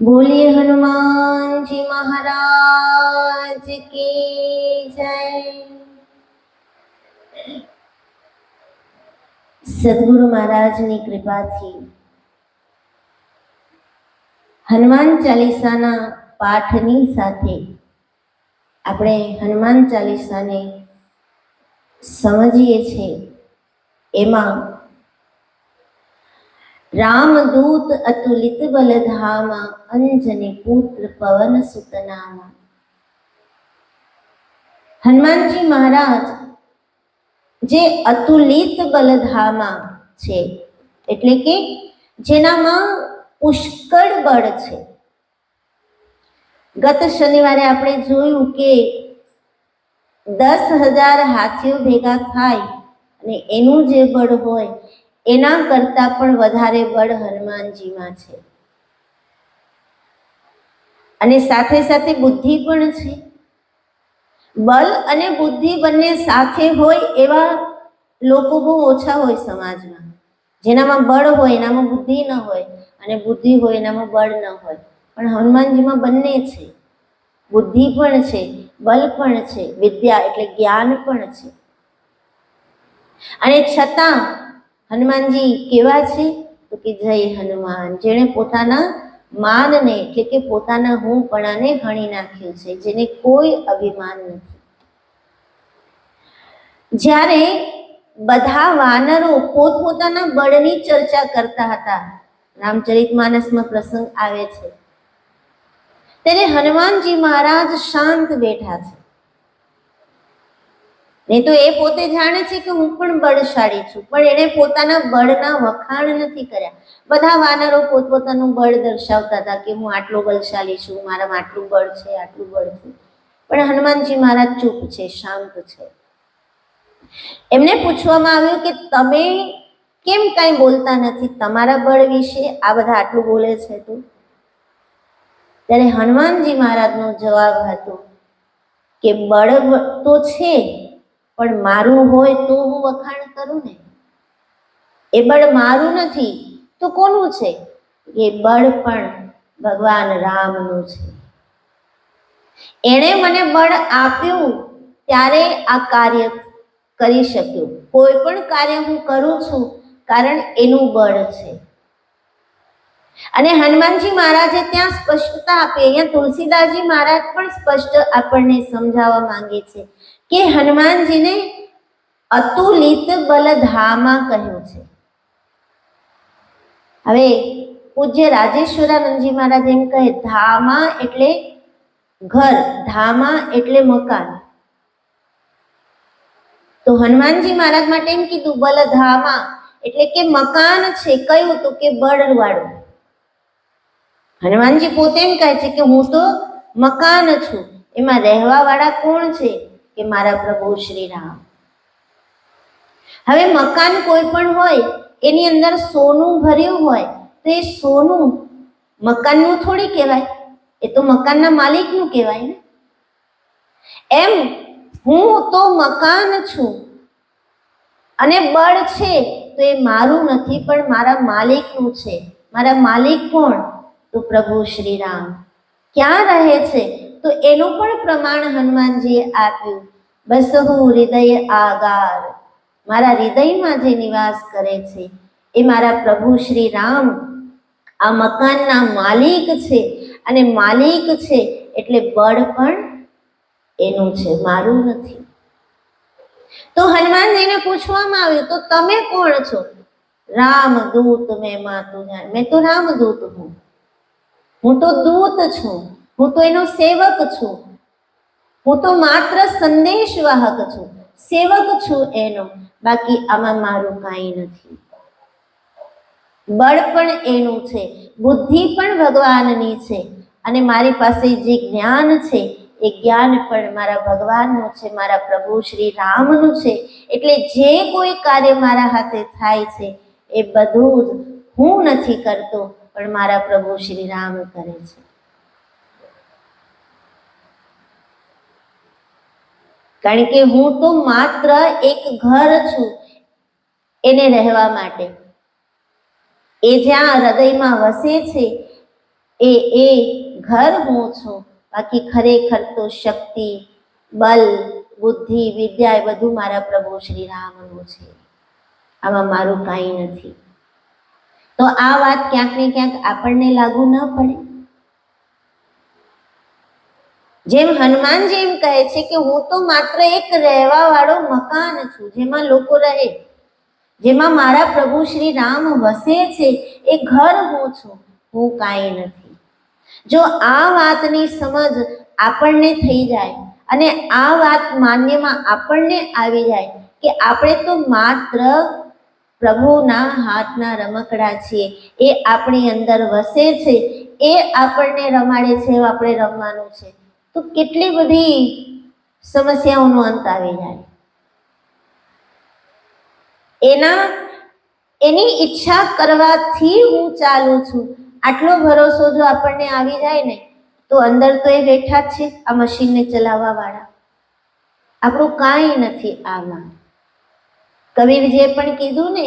બોલીએ હનુમાનજી મહારાજ કી જય. સદગુરુ મહારાજની કૃપાથી હનુમાન ચાલીસાના પાઠની સાથે આપણે હનુમાન ચાલીસાને સમજીએ છીએ. એમાં રામદૂત અતુલિત બલધામા, અંજની પુત્ર પવન સુતનામા. હનુમાનજી મહારાજ, જે અતુલિત બલધામા છે, એટલે કે જેનામાં પુષ્કળ બળ છે. ગત શનિવારે આપણે જોયું કે દસ હજાર હાથીઓ ભેગા થાય અને એનું જે બળ હોય એના કરતા પણ વધારે બળ હનુમાનજીમાં છે. અને સાથે સાથે બુદ્ધિ પણ છે. બલ અને બુદ્ધિ બંને સાથે હોય એવા લોકો બહુ ઓછા હોય સમાજમાં. જેનામાં બળ હોય એનામાં બુદ્ધિ ન હોય અને બુદ્ધિ હોય એનામાં બળ ન હોય. પણ હનુમાનજીમાં બંને છે. બુદ્ધિ પણ છે બલ પણ છે, વિદ્યા એટલે જ્ઞાન પણ છે. અને છતાં હનુમાનજી કેવા છે? તો કે જય હનુમાન. જેણે પોતાના માનને, એટલે કે પોતાના હુંપણાને હણી નાખ્યું છે, જેને કોઈ અભિમાન નથી. જ્યારે બધા વાનરો પોતપોતાના બળની ચર્ચા કરતા હતા રામચરિતમાનસમાં પ્રસંગ આવે છે. ત્યારે હનુમાનજી મહારાજ શાંત બેઠા છે. નહીં તો એ પોતે જાણે છે કે હું પણ બળશાળી છું, પણ એણે પોતાના બળના વખાણ નથી કર્યા. બધા વાનરો પોતપોતાનું બળ દર્શાવતા હતા કે હું આટલો બળશાળી છું મારામાં આટલું બળ છે, આટલું બળ છે. પણ હનુમાનજી મહારાજ ચૂપ છે, શાંત છે. એમને પૂછવામાં આવ્યું કે તમે કેમ કાંઈ બોલતા નથી? તમારા બળ વિશે આ બધા આટલું બોલે છે તું? ત્યારે હનુમાનજી મહારાજનો જવાબ હતો કે બળ તો છે પણ મારું હોય તો હું વખાણ કરું ને? એ બળ મારું નથી, તો કોનું છે? એ બળ પણ ભગવાન રામનું છે. એણે મને બળ આપ્યું ત્યારે આ કાર્ય કરી શક્યું. કોઈ પણ કાર્ય હું કરું છું કારણ એનું બળ છે. અને હનુમાનજી મહારાજે ત્યાં સ્પષ્ટતા આપી. અહીંયા તુલસીદાસજી મહારાજ પણ સ્પષ્ટ આપણને સમજાવવા માંગે છે. કે હનુમાનજીને અતુલિત બલધામા કહ્યું છે. હવે પૂજ્ય રાજેશ્વરાનંદજી મહારાજ એમ કહે, ધામા એટલે ઘર, ધામા એટલે મકાન. તો હનુમાનજી મહારાજ માટે એમ કીધું, બલધામા એટલે કે મકાન છે. કયું તો કે બળવાળું. હનુમાનજી પોતે એમ કહે છે કે, હું તો મકાન છું. એમાં રહેવા વાળા કોણ છે? કે મારા પ્રભુ શ્રી રામ હવે મકાન કોઈ પણ હોય, એની અંદર સોનું ભર્યું હોય, તો એ સોનું મકાનનું થોડી કહેવાય. એ તો મકાનના માલિકનું કહેવાય ને. એમ હું તો મકાન છું અને બળ છે, તો એ મારું નથી, પણ મારા માલિકનું છે. મારા માલિક કોણ? તો પ્રભુ શ્રી રામ ક્યાં રહે છે? તો એનું પણ પ્રમાણ હનુમાનજીએ આપ્યું. બસહુ હૃદય આગાર. મારા હૃદયમાં જે નિવાસ કરે છે, એ મારા પ્રભુ શ્રી રામ. આ મકાનના માલિક છે અને માલિક છે એટલે બળ પણ એનું છે, મારું નથી. તો હનુમાનજીને પૂછવામાં આવ્યું, તો તમે કોણ છો? રામદૂત મેં માતું જાણ. મેં તો રામદૂત હું. હું તો દૂત છું. હું તો એનો સેવક છું. હું તો માત્ર સંદેશવાહક છું. સેવક છું એનો. બાકી આમાં મારું કાંઈ નથી. બળ પણ એનું છે. બુદ્ધિ પણ ભગવાનની છે. અને મારી પાસે જે જ્ઞાન છે, એ જ્ઞાન પણ મારા ભગવાનનું છે, મારા પ્રભુ શ્રી રામનું છે. એટલે જે કોઈ કાર્ય મારા હાથે થાય છે, એ બધું જ હું નથી કરતો, પણ મારા પ્રભુ શ્રી રામ કરે છે. કારણ કે હું તો માત્ર એક ઘર છું એને રહેવા માટે. એ જ્યાં હૃદયમાં વસે છે, એ એ ઘર હું છું. બાકી ખરેખર તો શક્તિ, બલ, બુદ્ધિ, વિદ્યા એ બધું મારા પ્રભુ શ્રી રામનું છે. આમાં મારું કાંઈ નથી. તો આ વાત ક્યાંક ને ક્યાંક આપણને લાગુ ન પડે. જેમ હનુમાનજી એમ કહે છે કે હું તો માત્ર એક રહેવા વાળો મકાન છું, જેમાં લોકો રહે. જેમાં મારા પ્રભુ શ્રી રામ વસે છે, એ ઘર હું છું, હું કાંઈ નથી. જો આ વાતની સમજ આપણને થઈ જાય અને આ વાત માન્યમાં આપણને આવી જાય કે આપણે તો માત્ર પ્રભુના હાથના રમકડા છીએ, એ આપણી અંદર વસે છે, એ આપણને રમાડે છે, એવું આપણે રમવાનું છે. તો કેટલી બધી સમસ્યાઓનો અંત આવી જાય. એના, એની ઈચ્છા કરવાથી હું ચાલું છું. આટલો ભરોસો જો આપણને આવી જાય ને, તો અંદર તો એ બેઠા જ છે, આ મશીનને ચલાવવા વાળા આપણું કાંઈ નથી આમાં કબીર જે પણ કીધું ને,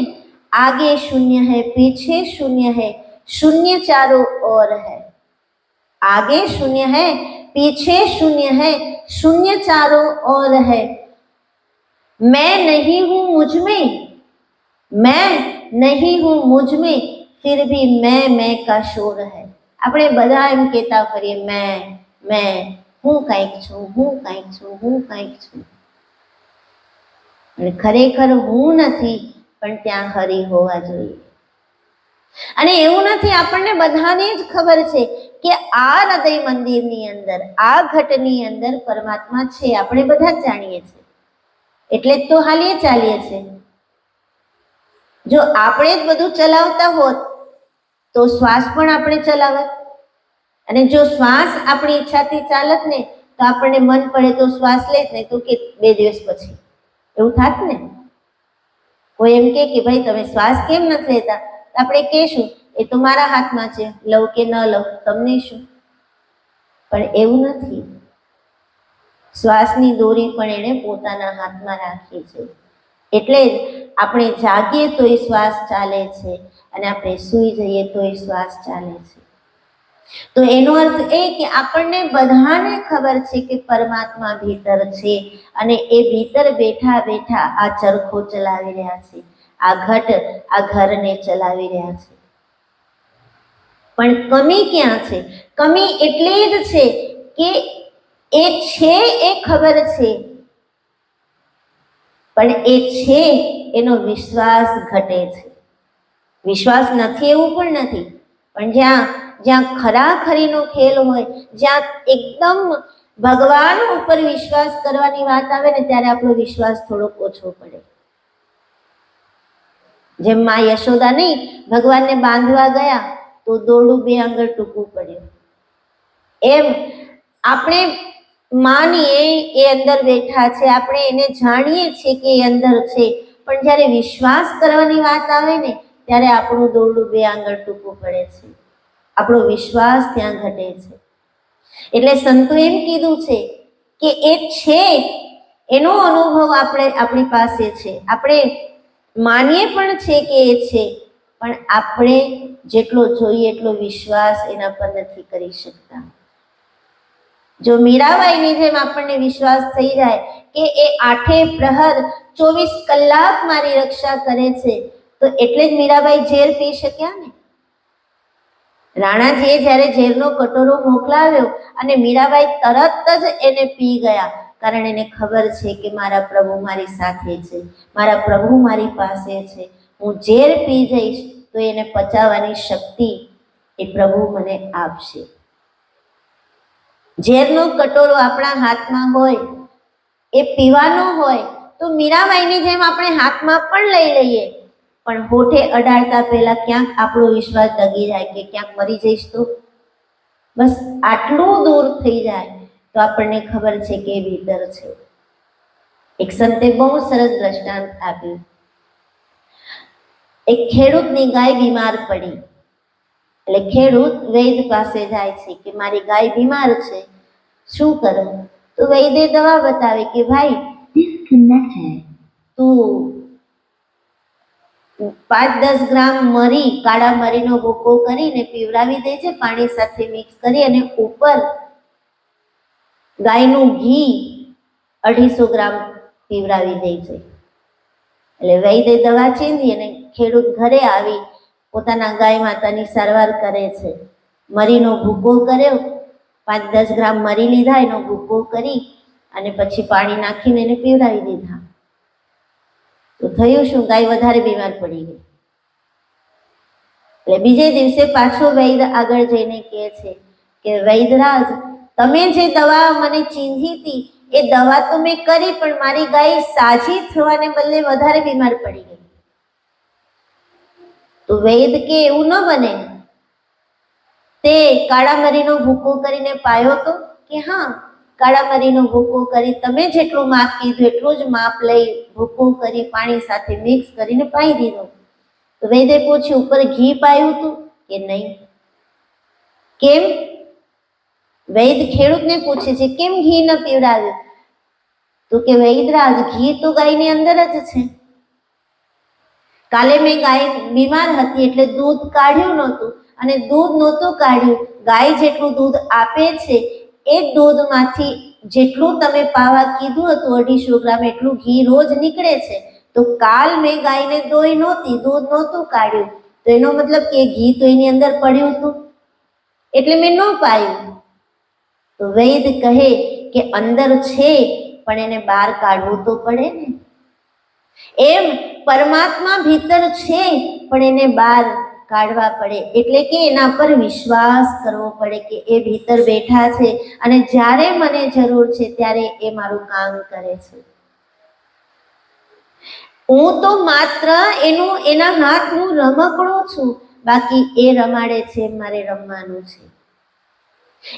આગે શૂન્ય હૈ, પીછે શૂન્ય હૈ, શૂન્ય ચારો ઓર હૈ. આગે શૂન્ય હૈ पीछे शून्य है शून्य चारों ओर है मैं नहीं हूं मुझ में मैं नहीं हूं मुझ में फिर भी मैं मैं का शोर है આપણે બધા એમ કહેતા ફરીએ મેં મેં હું કંઈક છું હું કંઈક છું હું કંઈક છું અને ખરેખર હું નથી પણ ત્યાં હરી હોવા જોઈએ અને એવું નથી આપણને બધાને જ ખબર છે કે આ હૃદય મંદિરની અંદર, આ ઘટની અંદર પરમાત્મા છે, આપણે બધા જ જાણીએ છીએ. એટલે જ તો હાલીએ ચાલીએ છીએ. જો આપણે જ બધું ચલાવતા હોત, તો શ્વાસ પણ આપણે ચલાવત અને જો શ્વાસ આપણી ઈચ્છાથી ચાલત ને, તો આપણને મન પડે તો શ્વાસ લે જ નહીં તો કે બે દિવસ પછી. એવું થાત ને? કોઈ એમ કે ભાઈ, તમે શ્વાસ કેમ નથી લેતા? આપણે કહેશું એ તો મારા હાથમાં છે. લવ કે ન લવ તમને શું? પણ એવું નથી. શ્વાસની દોરી પણ એણે પોતાના હાથમાં રાખી છે. એટલે જ આપણે જાગીએ તોય શ્વાસ ચાલે છે અને આપણે સૂઈ જઈએ તોય શ્વાસ ચાલે છે. તો એનો અર્થ એ કે આપણને બધાને ખબર છે કે પરમાત્મા ભીતર છે અને એ ભીતર બેઠા બેઠા આ ચરખો ચલાવી રહ્યા છે. આ ઘટ આ ઘરને ચલાવી રહ્યા છે. પણ કમી ક્યાં છે? કમી એટલી જ છે કે એ છે એ ખબર છે. પણ એ છે એનો વિશ્વાસ ઘટે છે. વિશ્વાસ નથી એવું પણ નથી. પણ જ્યાં જ્યાં ખરાખરીનો ખેલ હોય, જ્યાં એકદમ ભગવાન ઉપર વિશ્વાસ કરવાની વાત આવે ને ત્યારે આપણો વિશ્વાસ થોડોક ઓછો પડે. જેમ માં યશોદા નહીં, ભગવાનને બાંધવા ગયા તો દોરડું બે આંગળ ટૂંકું પડ્યું. એમ આપણે માનીએ એ અંદર બેઠા છે, આપણે એને જાણીએ છીએ કે એ અંદર છે, પણ જ્યારે વિશ્વાસ કરવાની વાત આવે ને, ત્યારે આપણું દોરડું બે આંગળ ટૂંકું પડે છે. આપણો વિશ્વાસ ત્યાં ઘટે છે. એટલે સંતો એમ કીધું છે કે એ છે, એનો અનુભવ આપણે આપણી પાસે છે. આપણે માનીએ પણ છે કે એ છે, પણ આપણે જેટલો જોઈએ એટલો વિશ્વાસ એના પર નથી કરી શકતા. જો મીરાબાઈની જેમ આપણને વિશ્વાસ થઈ જાય કે એ આઠે પ્રહર ચોવીસ કલાક મારી રક્ષા કરે છે, તો એટલે જ મીરાબાઈ ઝેર પી શક્યા ને? રાણાજીએ જ્યારે ઝેરનો કટોરો મોકલાવ્યો અને મીરાબાઈ તરત જ એને પી ગયા, કારણ એને ખબર છે કે મારા પ્રભુ મારી સાથે છે, મારા પ્રભુ મારી પાસે છે. હું ઝેર પી જઈશ તો એને પચાવવાની શક્તિ એ પ્રભુ મને આપશે. ઝેરનો કટોરો આપણા હાથમાં હોય, એ પીવાનો હોય, તો મીરાબાઈની જેમ આપણે હાથમાં પણ લઈ લઈએ. પણ હોઠે અડાડતા પહેલા ક્યાંક આપણો વિશ્વાસ દગી જાય કે ક્યાંક મરી જઈશ તો? બસ આટલું દૂર થઈ જાય તો આપણને ખબર છે કે ભીતર છે. એક સંતે બહુ સરસ દ્રષ્ટાંત આપ્યું. એક ખેડૂતની ગાય બીમાર પડી. એટલે ખેડૂત વૈદ પાસે જાય છે કે મારી ગાય બીમાર છે, શું કરું? તો વૈદે દવા બતાવી કે ભાઈ. તું પાંચ દસ ગ્રામ મરી, કાળા મરીનો ભૂકો કરીને પીવડાવી દે છે પાણી સાથે મિક્સ કરી અને ઉપર ગાયનું ઘી અઢીસો ગ્રામ પીવડાવી દે છે એટલે વૈદ્ય દવા ચીંધી અને ખેડૂત ઘરે આવી પોતાના ગાય માતાની સારવાર કરે છે. મરીનો ભૂકો કર્યો પાંચ દસ ગ્રામ મરી લીધા, એનો ભૂકો કરી અને પછી પાણી નાખીને એને પીવડાવી દીધા. તો થયું શું? ગાય વધારે બીમાર પડી ગઈ. એટલે બીજે દિવસે પાછો વૈદ આગળ જઈને કહે છે કે, વૈદરાજ, તમે જે દવા મને ચીંધી હતી એ દવા તો મેં કરી, પણ મારી ગાય સાજી થવાને બદલે વધારે બીમાર પડી ગઈ. તો વેદ કે એવું ન બને. તે કાળા મરીનો ભૂકો કરીને પાયો તો કે હા કાળા મરીનો ભૂકો કરી તમે જેટલું માપ કીધું એટલું જ માપ લઈ ભૂકો કરી પાણી સાથે મિક્સ કરીને પાઈ દીધો. તો વેદે પૂછ્યું, ઉપર ઘી પાયું તું કે નહીં? કેમ? વૈદ ખેડૂતને પૂછે છે, કેમ ઘી ન પીવડાવ્યું? તો કે વૈદરાજ ઘી તો ગાયની અંદર જ છે. કાલે મેં ગાય બીમાર હતી એટલે દૂધ કાઢ્યું નહોતું અને દૂધ નહોતું કાઢ્યું. ગાય જેટલું દૂધ આપે છે, એ દૂધમાંથી જેટલું તમે પાવા કીધું હતું, અઢીસો ગ્રામ એટલું ઘી રોજ નીકળે છે. તો કાલ મેં ગાયને દોઈ નહોતી, દૂધ નહોતું કાઢ્યું. તો એનો મતલબ કે ઘી તો એની અંદર પડ્યું હતું. એટલે મેં ન પાયું. તો વૈદ કહે કે અંદર છે, પણ એને બહાર કાઢવું તો પડે ને. એમ પરમાત્મા ભીતર છે, પણ એને બહાર કાઢવા પડે. એટલે કે એના પર વિશ્વાસ કરવો પડે કે એ ભીતર બેઠા છે અને જ્યારે મને જરૂર છે ત્યારે એ મારું કામ કરે છે. હું તો માત્ર એનું, એના હાથનું રમકડું છું, બાકી એ રમાડે છે, મારે રમવાનું છે.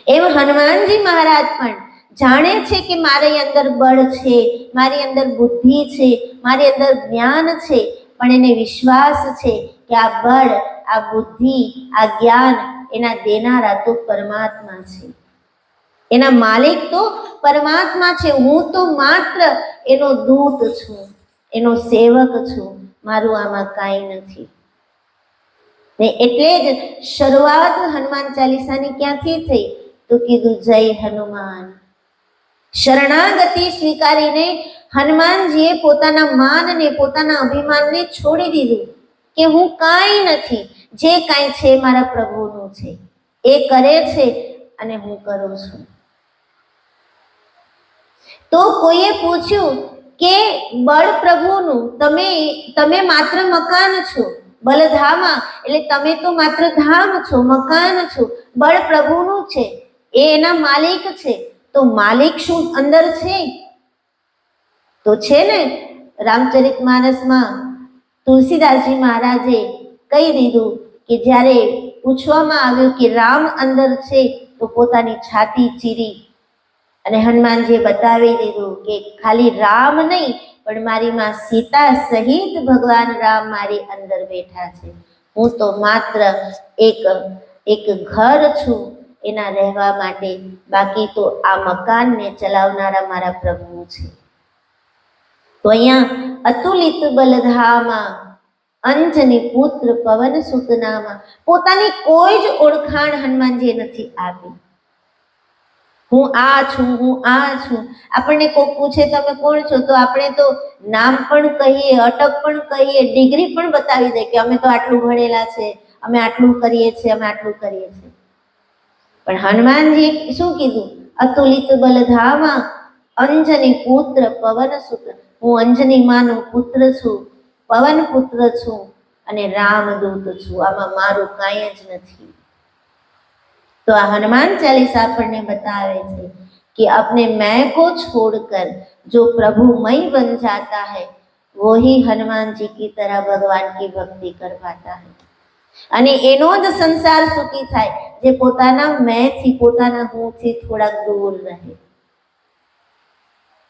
એમ હનુમાનજી મહારાજ પણ જાણે છે કે મારી અંદર બળ છે, મારી અંદર બુદ્ધિ છે, મારી અંદર જ્ઞાન છે, પણ એને વિશ્વાસ છે કે આ બળ, આ બુદ્ધિ, આ જ્ઞાન એના દેનારા તો પરમાત્મા છે. એના માલિક તો પરમાત્મા છે. હું તો માત્ર એનો દૂત છું, એનો સેવક છું. મારું આમાં કાંઈ નથી. ને એટલે જ શરૂઆત હનુમાન ચાલીસાની ક્યાંથી થઈ? તો કીધું, જય હનુમાન. શરણાગતિ સ્વીકારીને હનુમાનજીએ પોતાના માનને પોતાના અભિમાનને છોડી દીધું કે હું કાંઈ નથી, જે કાંઈ છે મારા પ્રભુનું છે. એ કરે છે અને હું કરું છું. તો કોઈએ પૂછ્યું કે, બળ પ્રભુનું, તમે તમે માત્ર મકાન છો, બલધામા, એટલે તમે તો માત્ર ધામ છો, મકાન છો, બળ પ્રભુનું છે, એ એના માલિક છે. તો માલિક શું અંદર છે? તો છે ને, રામચરિત માનસમાં તુલસીદાસજી મહારાજે કહી દીધું કે જ્યારે પૂછવામાં આવ્યું કે રામ અંદર છે, તો પોતાની છાતી ચીરી. અને હનુમાનજીએ બતાવી દીધું કે ખાલી રામ નહીં, પણ મારી માં સીતા સહિત ભગવાન રામ મારી અંદર બેઠા છે. હું તો માત્ર એક એક ઘર છું. એના રહેવા માટે. બાકી તો આ મકાનને ચલાવનારા મારા પ્રભુ છે. તો અહીંયા અતુલિત બલધામાં, અંજની પુત્ર પવન સુતનામાં પોતાની કોઈ જ ઓળખાણ હનુમાનજીએ નથી આપી. હું આ છું, હું આ છું. આપણને કોઈ પૂછે, તમે કોણ છો? તો આપણે તો નામ પણ કહીએ, અટક પણ કહીએ, ડિગ્રી પણ બતાવી દે કે અમે તો આટલું ભણેલા છે, અમે આટલું કરીએ છીએ, અમે આટલું કરીએ છીએ. પણ હનુમાનજીએ શું કીધું અતુલિત બલધામા અંજની પુત્ર પવન સુત્ર હું અંજની માનો પુત્ર છું પવન પુત્ર છું અને રામદૂત છું આમાં મારું કાંઈ જ નથી तो आ हनुमान चालीसा આપણને बतावे છે कि अपने मैं को छोड़कर जो प्रभु मई बन जाता है वो ही हनुमान जी की तरह भगवान की भक्ति कर पाता है અને એનો જ સંસાર સુખી થાય, જે પોતાના મેં થી પોતાના હું થી થોડાક દૂર રહે.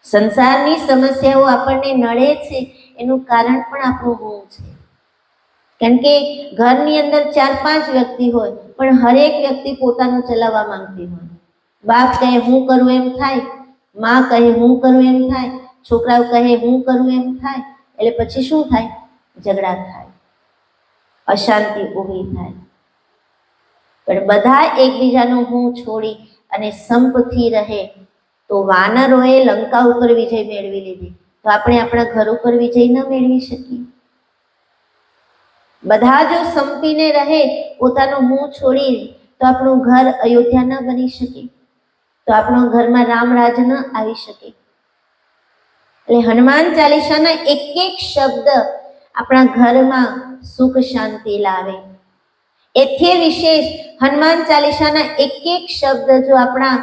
સંસારની સમસ્યાઓ આપણને નડે છે, એનું કારણ પણ આપણું હું છે. કારણ કે ઘરની અંદર ચાર પાંચ વ્યક્તિ હોય, પણ હરેક વ્યક્તિ પોતાનું ચલાવવા માંગતી હોય. બાપ કહે, હું કરું એમ થાય. માં કહે, હું કરું એમ થાય. છોકરાઓ કહે, હું કરું એમ થાય. એટલે પછી શું થાય? ઝઘડા થાય. અશાંતિ ઊભી થાય. પણ બધા એકબીજાનું હું છોડી અને સંપથી રહે તો વાનરોએ લંકા ઉપર વિજય મેળવી લીધી. તો આપણે આપણા ઘર ઉપર વિજય ન મેળવી શકીએ. બધા જો સંપીને રહે, પોતાનું મું છોડી તો આપણું ઘર અયોધ્યા ન બની શકે. તો આપણું ઘરમાં રામરાજ ન આવી શકે. એટલે હનુમાન ચાલીસાના એક એક શબ્દ આપણા ઘરમાં સુખ શાંતિ લાવે. એથી વિશેષ હનુમાન ચાલીસાના એક એક શબ્દ જો આપણા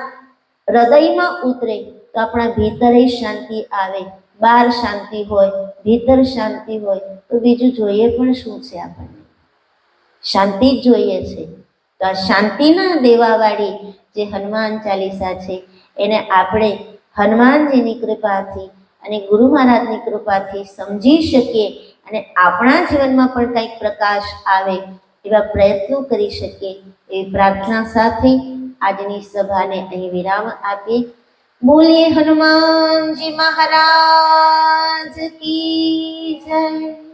હૃદયમાં ઉતરે, તો આપણા ભીતરે શાંતિ આવે. બહાર શાંતિ હોય, ભીતર શાંતિ હોય, તો બીજું જોઈએ પણ શું છે આપણને? શાંતિ જ જોઈએ છે. તો આ શાંતિના દેવાવાળી જે હનુમાન ચાલીસા છે, એને આપણે હનુમાનજીની કૃપાથી અને ગુરુ મહારાજની કૃપાથી સમજી શકીએ અને આપણા જીવનમાં પણ કંઈક પ્રકાશ આવે એવા પ્રયત્નો કરી શકીએ એવી પ્રાર્થના સાથે આજની સભાને અહીં વિરામ આપીએ. બોલીએ હનુમાનજી મહારાજ કી